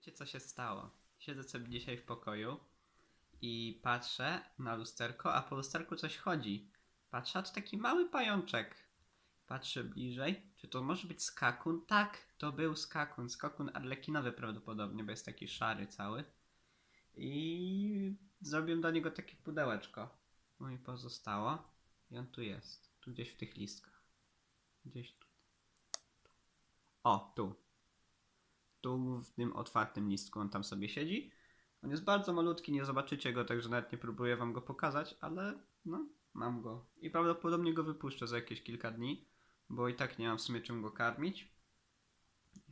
Wiecie co się stało? Siedzę sobie dzisiaj w pokoju i patrzę na lusterko, a po lusterku coś chodzi. Patrzę, a to taki mały pajączek. Patrzę bliżej. Czy to może być skakun? Tak, to był skakun. Skakun arlekinowy prawdopodobnie, bo jest taki szary cały. I zrobiłem do niego takie pudełeczko. No i pozostało. I on tu jest. Tu gdzieś w tych listkach. Gdzieś tu. O, tu. Tu w tym otwartym listku on tam sobie siedzi. On jest bardzo malutki, nie zobaczycie go, także nawet nie próbuję wam go pokazać, ale no, mam go. I prawdopodobnie go wypuszczę za jakieś kilka dni, bo i tak nie mam w sumie czym go karmić.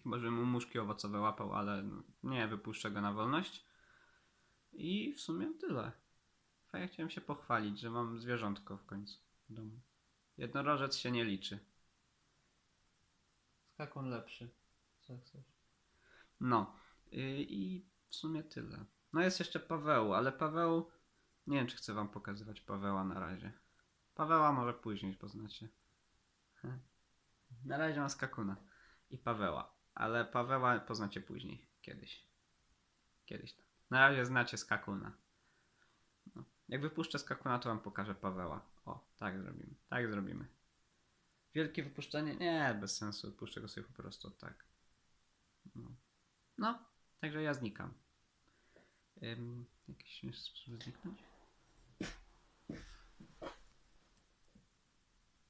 Chyba, że mu muszki owocowe łapał, ale no, nie, wypuszczę go na wolność. I w sumie tyle. Fajnie chciałem się pochwalić, że mam zwierzątko w końcu w domu. Jednorożec się nie liczy. Skakun lepszy. Co chcesz? No. Yy, I w sumie tyle. No jest jeszcze Paweł, ale Paweł... Nie wiem, czy chcę wam pokazywać Paweła na razie. Paweła może później poznacie. Na razie mam Skakuna i Paweła. Ale Paweła poznacie później. Kiedyś. Kiedyś tam. Na razie znacie Skakuna. No. Jak wypuszczę Skakuna, to wam pokażę Paweła. O, tak zrobimy. Tak zrobimy. Wielkie wypuszczenie? Nie, bez sensu. Puszczę go sobie po prostu tak. No. No, także ja znikam. Ym, jakiś zniknąć?